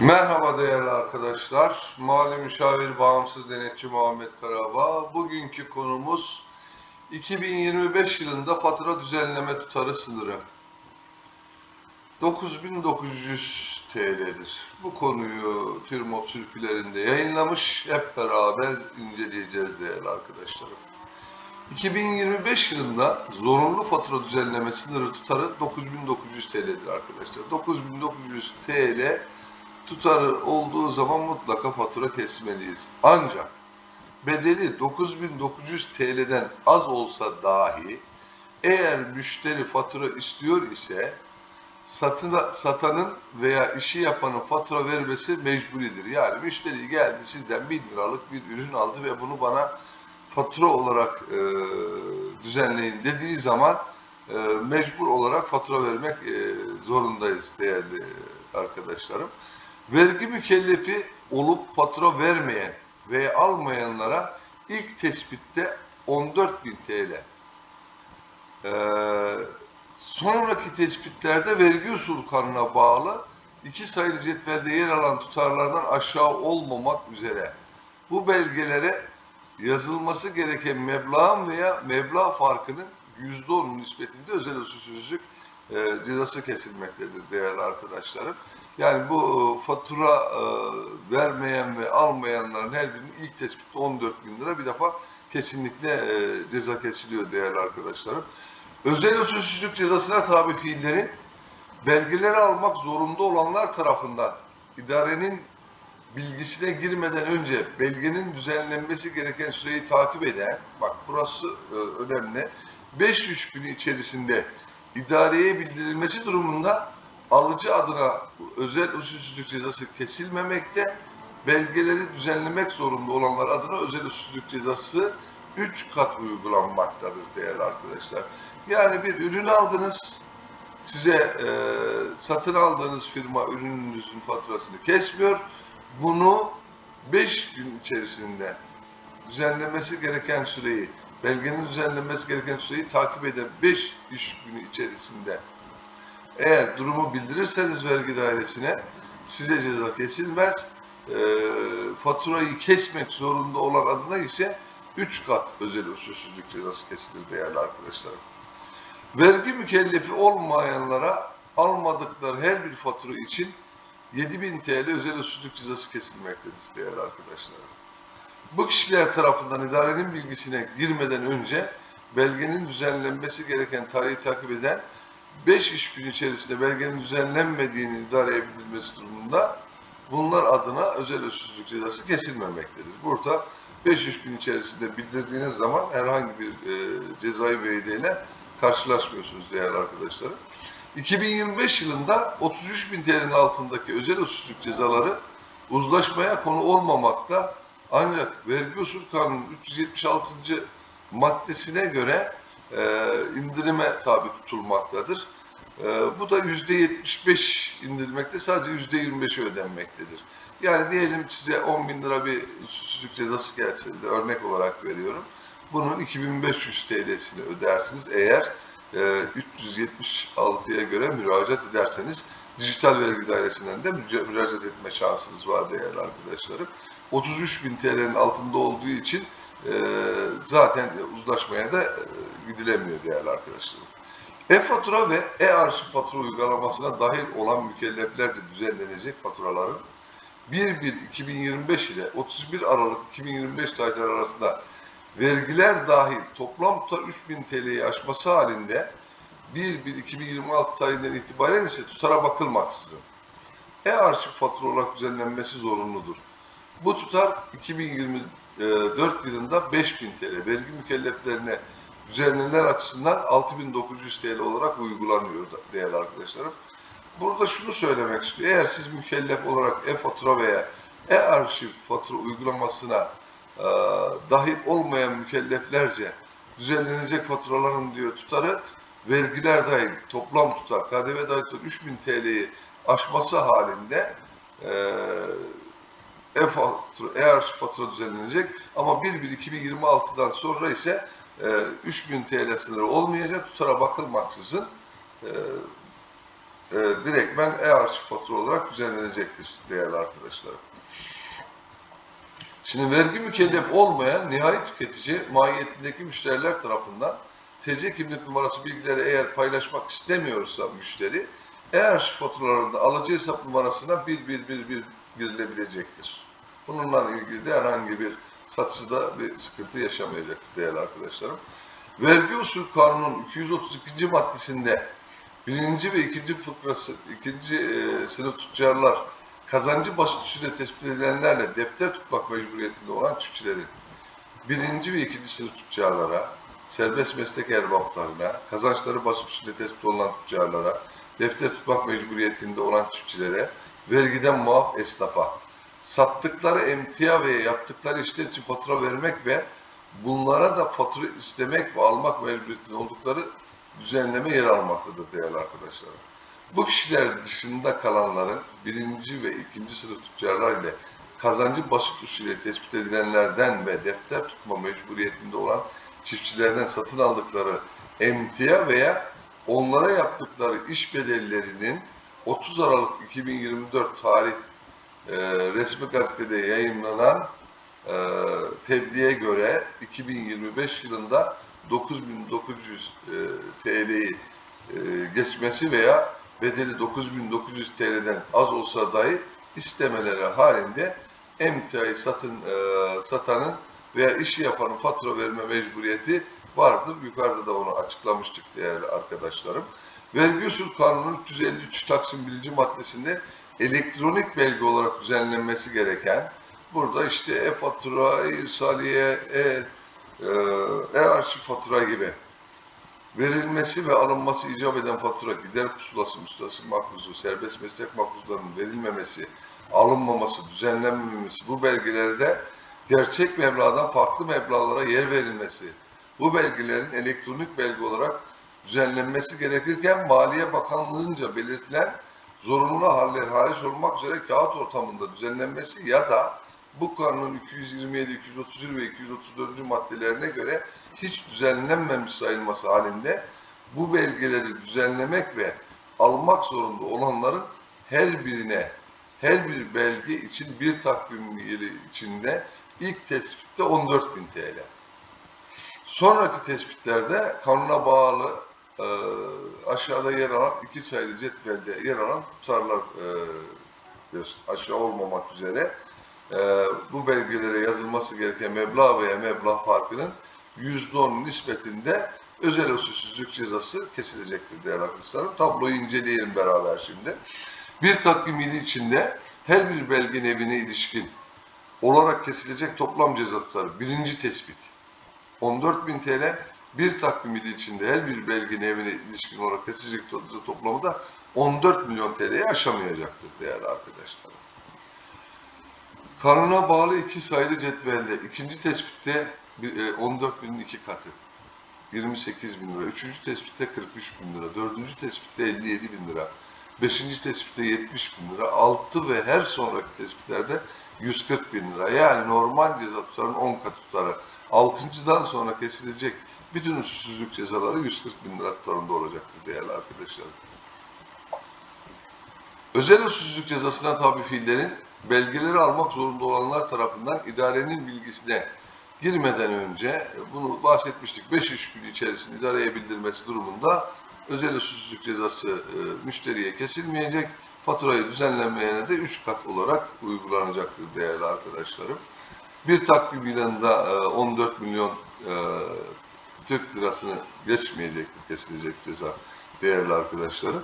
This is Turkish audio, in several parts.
Merhaba değerli arkadaşlar. Mali Müşavir Bağımsız Denetçi Muhammed Karabağ. Bugünkü konumuz 2025 yılında fatura düzenleme tutarı sınırı. 9900 TL'dir. Bu konuyu TÜRMOP sürkülerinde yayınlamış. Hep beraber inceleyeceğiz değerli arkadaşlarım. 2025 yılında zorunlu fatura düzenleme sınırı tutarı 9900 TL'dir arkadaşlar. 9900 TL tutarı olduğu zaman mutlaka fatura kesmeliyiz. Ancak bedeli 9900 TL'den az olsa dahi eğer müşteri fatura istiyor ise satına, satanın veya işi yapanın fatura vermesi mecburidir. Yani müşteri geldi sizden 1000 liralık bir ürün aldı ve bunu bana fatura olarak e, düzenleyin dediği zaman e, mecbur olarak fatura vermek e, zorundayız değerli arkadaşlarım. Vergi mükellefi olup fatura vermeyen ve almayanlara ilk tespitte 14.000 TL. Ee, sonraki tespitlerde vergi usulü kanuna bağlı iki sayılı cetvelde yer alan tutarlardan aşağı olmamak üzere bu belgelere yazılması gereken meblağın veya meblağ farkının %10 nispetinde özel usulsüzlük e, cezası kesilmektedir değerli arkadaşlarım. Yani bu e, fatura e, vermeyen ve almayanların her birinin ilk tespitte 14 bin lira bir defa kesinlikle e, ceza kesiliyor değerli arkadaşlarım. Özel usulsüzlük cezasına tabi fiillerin belgeleri almak zorunda olanlar tarafından idarenin bilgisine girmeden önce belgenin düzenlenmesi gereken süreyi takip eden, bak burası önemli, 500 günü içerisinde idareye bildirilmesi durumunda alıcı adına özel usulsüzlük cezası kesilmemekte, belgeleri düzenlemek zorunda olanlar adına özel usulsüzlük cezası 3 kat uygulanmaktadır değerli arkadaşlar. Yani bir ürün aldınız, size e, satın aldığınız firma ürününüzün faturasını kesmiyor. Bunu 5 gün içerisinde düzenlemesi gereken süreyi, belgenin düzenlenmesi gereken süreyi takip eden 5 iş günü içerisinde eğer durumu bildirirseniz vergi dairesine size ceza kesilmez. E, faturayı kesmek zorunda olan adına ise 3 kat özel usulsüzlük cezası kesilir değerli arkadaşlarım. Vergi mükellefi olmayanlara almadıkları her bir fatura için 7000 TL özel usulsüzlük cezası kesilmektedir değerli arkadaşlarım. Bu kişiler tarafından idarenin bilgisine girmeden önce belgenin düzenlenmesi gereken tarihi takip eden 5 iş günü içerisinde belgenin düzenlenmediğini idareye bildirilmesi durumunda bunlar adına özel usulsüzlük cezası kesilmemektedir. Burada 5 iş gün içerisinde bildirdiğiniz zaman herhangi bir e, cezai müeyyideyle karşılaşmıyorsunuz değerli arkadaşlarım. 2025 yılında 33 bin TL'nin altındaki özel usulsüzlük cezaları uzlaşmaya konu olmamakta ancak vergi usul kanunu 376. maddesine göre e, indirime tabi tutulmaktadır. E, bu da %75 indirilmekte sadece %25'i ödenmektedir. Yani diyelim size 10 bin lira bir usulsüzlük cezası gelse örnek olarak veriyorum. Bunun 2500 TL'sini ödersiniz eğer e, 376'ya göre müracaat ederseniz dijital vergi dairesinden de müracaat etme şansınız var değerli arkadaşlarım. 33 bin TL'nin altında olduğu için zaten uzlaşmaya da e, gidilemiyor değerli arkadaşlarım. E-fatura ve e-arşiv fatura uygulamasına dahil olan mükelleflerce düzenlenecek faturaların 1-1-2025 ile 31 Aralık 2025 tarihleri arasında vergiler dahil toplam tutar 3000 TL'yi aşması halinde 1-1-2026 tarihinden itibaren ise tutara bakılmaksızın e-arşiv fatura olarak düzenlenmesi zorunludur. Bu tutar 2024 yılında 5000 TL vergi mükelleflerine düzenlemeler açısından 6900 TL olarak uygulanıyor değerli arkadaşlarım. Burada şunu söylemek istiyorum. Eğer siz mükellef olarak e-fatura veya e-arşiv fatura uygulamasına e, dahil olmayan mükelleflerce düzenlenecek faturaların diyor tutarı vergiler dahil toplam tutar KDV dahil tutar 3000 TL'yi aşması halinde e, e-fatura, e-arşiv fatura düzenlenecek ama 1-1-2026'dan sonra ise e, 3000 TL sınırı olmayacak tutara bakılmaksızın e, e, direktmen e-arşiv fatura olarak düzenlenecektir değerli arkadaşlarım. Şimdi vergi mükellef olmayan nihai tüketici mahiyetindeki müşteriler tarafından TC kimlik numarası bilgileri eğer paylaşmak istemiyorsa müşteri e-arşiv faturalarında alıcı hesap numarasına 1111 girilebilecektir. Bununla ilgili de herhangi bir satıcıda bir sıkıntı yaşamayacaktır değerli arkadaşlarım. Vergi usul kanunun 232. maddesinde birinci ve ikinci fıkrası, ikinci e, sınıf tüccarlar kazancı basit usulü tespit edilenlerle defter tutmak mecburiyetinde olan çiftçilerin birinci ve ikinci sınıf tüccarlara, serbest meslek erbaplarına, kazançları basit usulü tespit olunan tüccarlara, defter tutmak mecburiyetinde olan çiftçilere, vergiden muaf esnafa, sattıkları emtia ve yaptıkları işler için fatura vermek ve bunlara da fatura istemek ve almak mecburiyetinde oldukları düzenleme yer almaktadır değerli arkadaşlar. Bu kişiler dışında kalanların birinci ve ikinci sınıf tüccarlar ile kazancı basit usulü tespit edilenlerden ve defter tutma mecburiyetinde olan çiftçilerden satın aldıkları emtia veya onlara yaptıkları iş bedellerinin 30 Aralık 2024 tarih e, resmi gazetede yayınlanan e, tebliğe göre 2025 yılında 9900 e, TL'yi e, geçmesi veya bedeli 9900 TL'den az olsa dahi istemeleri halinde emtiayı satın e, satanın veya işi yapanın fatura verme mecburiyeti vardır. Yukarıda da onu açıklamıştık değerli arkadaşlarım. Vergi usul kanunun 353 Taksim 1. maddesinde elektronik belge olarak düzenlenmesi gereken burada işte e-fatura, e-irsaliye, e, e, e-arşiv fatura gibi verilmesi ve alınması icap eden fatura, gider pusulası, müstahsı makbuzu, serbest meslek makbuzlarının verilmemesi, alınmaması, düzenlenmemesi, bu belgelerde gerçek meblağdan farklı meblağlara yer verilmesi, bu belgelerin elektronik belge olarak düzenlenmesi gerekirken Maliye Bakanlığı'nca belirtilen zorunlu haller hariç olmak üzere kağıt ortamında düzenlenmesi ya da bu kanunun 227, 231 ve 234. maddelerine göre hiç düzenlenmemiş sayılması halinde bu belgeleri düzenlemek ve almak zorunda olanların her birine her bir belge için bir takvim yılı içinde ilk tespitte 14.000 TL. Sonraki tespitlerde kanuna bağlı e, aşağıda yer alan iki sayılı cetvelde yer alan tutarlar e, aşağı olmamak üzere e, bu belgelere yazılması gereken meblağ veya meblağ farkının %10 nispetinde özel usulsüzlük cezası kesilecektir değerli arkadaşlarım. Tabloyu inceleyelim beraber şimdi. Bir takvim yılı içinde her bir belge evine ilişkin olarak kesilecek toplam ceza tutarı birinci tespit 14.000 TL bir takvim yılı içinde her bir belgenin evine ilişkin olarak to- toplamı da 14 milyon TL'yi aşamayacaktır değerli arkadaşlar. Kanuna bağlı iki sayılı cetvelle ikinci tespitte bir- e, 14 binin iki katı 28 bin lira, üçüncü tespitte 43 bin lira, dördüncü tespitte 57 bin lira, beşinci tespitte 70 bin lira, altı ve her sonraki tespitlerde 140 bin lira. Yani normal ceza tutarının 10 katı tutarı. Altıncıdan sonra kesilecek bütün usulsüzlük cezaları 140 bin lira tutarında olacaktır değerli arkadaşlar. Özel usulsüzlük cezasına tabi fiillerin belgeleri almak zorunda olanlar tarafından idarenin bilgisine girmeden önce bunu bahsetmiştik 5 iş günü içerisinde idareye bildirmesi durumunda özel usulsüzlük cezası e, müşteriye kesilmeyecek. Faturayı düzenlenmeyene de 3 kat olarak uygulanacaktır değerli arkadaşlarım. Bir takvim yılında e, 14 milyon e, Türk lirasını geçmeyecektir kesilecek ceza değerli arkadaşlarım.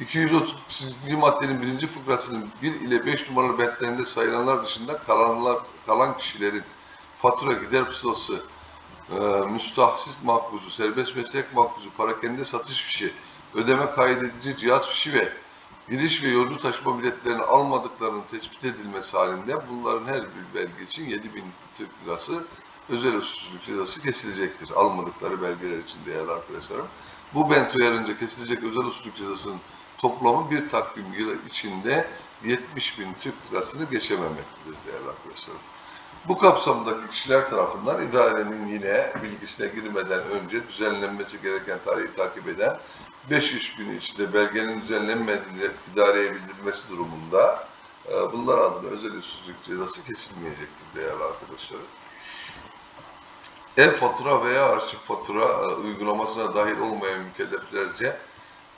238. maddenin birinci fıkrasının 1 ile 5 numaralı bentlerinde sayılanlar dışında kalanlar, kalan kişilerin fatura, gider pusulası, e, müstahsiz makbuzu, serbest meslek makbuzu, parakende satış fişi, ödeme kaydedici cihaz fişi ve giriş ve yolcu taşıma biletlerini almadıklarının tespit edilmesi halinde bunların her bir belge için 7000 Türk lirası özel usulsüzlük cezası kesilecektir. Almadıkları belgeler için değerli arkadaşlarım. Bu bent uyarınca kesilecek özel usulsüzlük cezasının toplamı bir takvim yılı içinde 70 bin Türk lirasını geçememektedir değerli arkadaşlarım. Bu kapsamdaki kişiler tarafından idarenin yine bilgisine girmeden önce düzenlenmesi gereken tarihi takip eden 5 iş günü içinde belgenin düzenlenmediğini idareye bildirilmesi durumunda e, bunlar adına özel usulsüzlük cezası kesilmeyecektir değerli arkadaşlarım. E-fatura veya arşiv fatura e, uygulamasına dahil olmayan mükelleflerce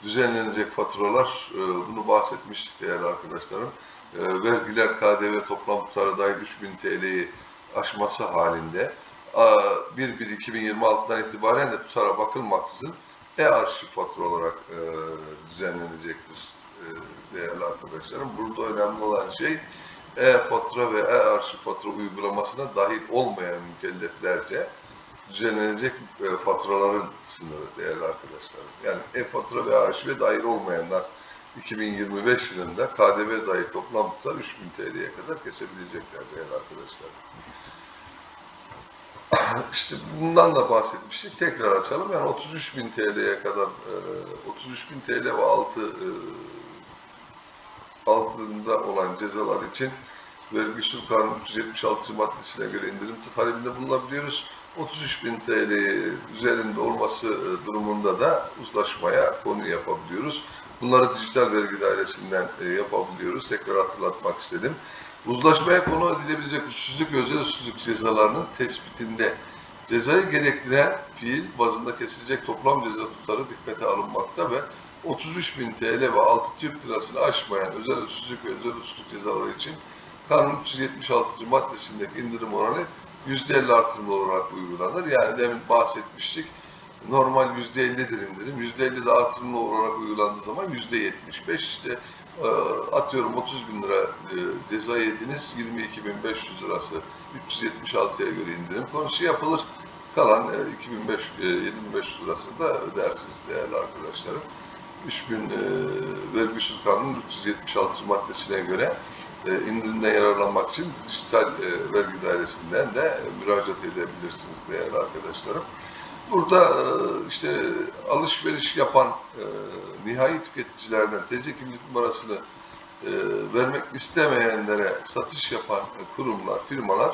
düzenlenecek faturalar, e, bunu bahsetmiştik değerli arkadaşlarım. Vergiler, KDV toplam tutarı dahil 3000 TL'yi aşması halinde 1-1-2026'dan itibaren de tutara bakılmaksızın e-arşiv fatura olarak e, düzenlenecektir e, değerli arkadaşlarım. Burada önemli olan şey e-fatura ve e-arşiv fatura uygulamasına dahil olmayan mükelleflerce düzenlenecek e, faturaların sınırı değerli arkadaşlarım. Yani e-fatura ve arşive dahil olmayanlar 2025 yılında KDV dahil toplam tutar 3000 TL'ye kadar kesebilecekler değerli arkadaşlar. İşte bundan da bahsetmiştik. Tekrar açalım. Yani 33 bin TL'ye kadar, e, 33 bin TL ve altı e, altında olan cezalar için vergi usul kanunu 376 maddesine göre indirim talebinde bulunabiliyoruz. 33 bin TL üzerinde olması e, durumunda da uzlaşmaya konu yapabiliyoruz. Bunları dijital vergi dairesinden e, yapabiliyoruz. Tekrar hatırlatmak istedim. Uzlaşmaya konu edilebilecek usulsüzlük ve özel usulsüzlük cezalarının tespitinde cezayı gerektiren fiil bazında kesilecek toplam ceza tutarı dikkate alınmakta ve 33 bin TL ve 6 Türk lirasını aşmayan özel usulsüzlük ve özel usulsüzlük cezaları için kanun 376. maddesindeki indirim oranı %50 artırımlı olarak uygulanır. Yani demin bahsetmiştik. Normal %50'dir indirim. %50 de artırımlı olarak uygulandığı zaman %75 işte atıyorum 30 bin lira e, ceza yediniz 22.500 lirası 376'ya göre indirim konusu yapılır. Kalan e, 2500 e, 7500 lirasını da ödersiniz değerli arkadaşlarım. 3000 e, vergi usul kanunun 376 maddesine göre e, indirimden yararlanmak için dijital e, vergi dairesinden de müracaat edebilirsiniz değerli arkadaşlarım. Burada e, işte alışveriş yapan e, nihai tüketicilerden TC kimlik numarasını e, vermek istemeyenlere satış yapan kurumlar, firmalar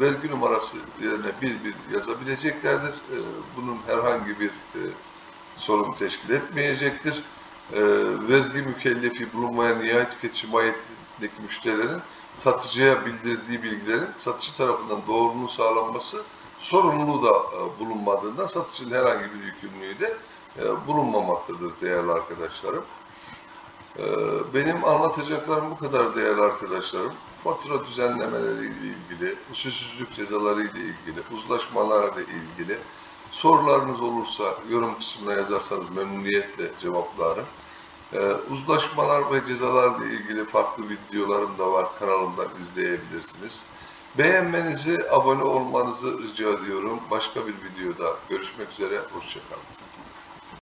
vergi numarası yerine bir bir yazabileceklerdir. Bunun herhangi bir sorun teşkil etmeyecektir. Vergi mükellefi bulunmayan nihai tüketici mahiyetindeki müşterilerin satıcıya bildirdiği bilgilerin satıcı tarafından doğruluğunu sağlanması sorumluluğu da e, bulunmadığından satıcının herhangi bir yükümlülüğü de e, bulunmamaktadır değerli arkadaşlarım. E, Benim anlatacaklarım bu kadar değerli arkadaşlarım. Fatura düzenlemeleri ile ilgili, usulsüzlük cezaları ile ilgili, uzlaşmalarla ilgili sorularınız olursa yorum kısmına yazarsanız memnuniyetle cevaplarım. Ee, uzlaşmalar ve cezalarla ilgili farklı videolarım da var. Kanalımdan izleyebilirsiniz. Beğenmenizi, abone olmanızı rica ediyorum. Başka bir videoda görüşmek üzere. Hoşçakalın.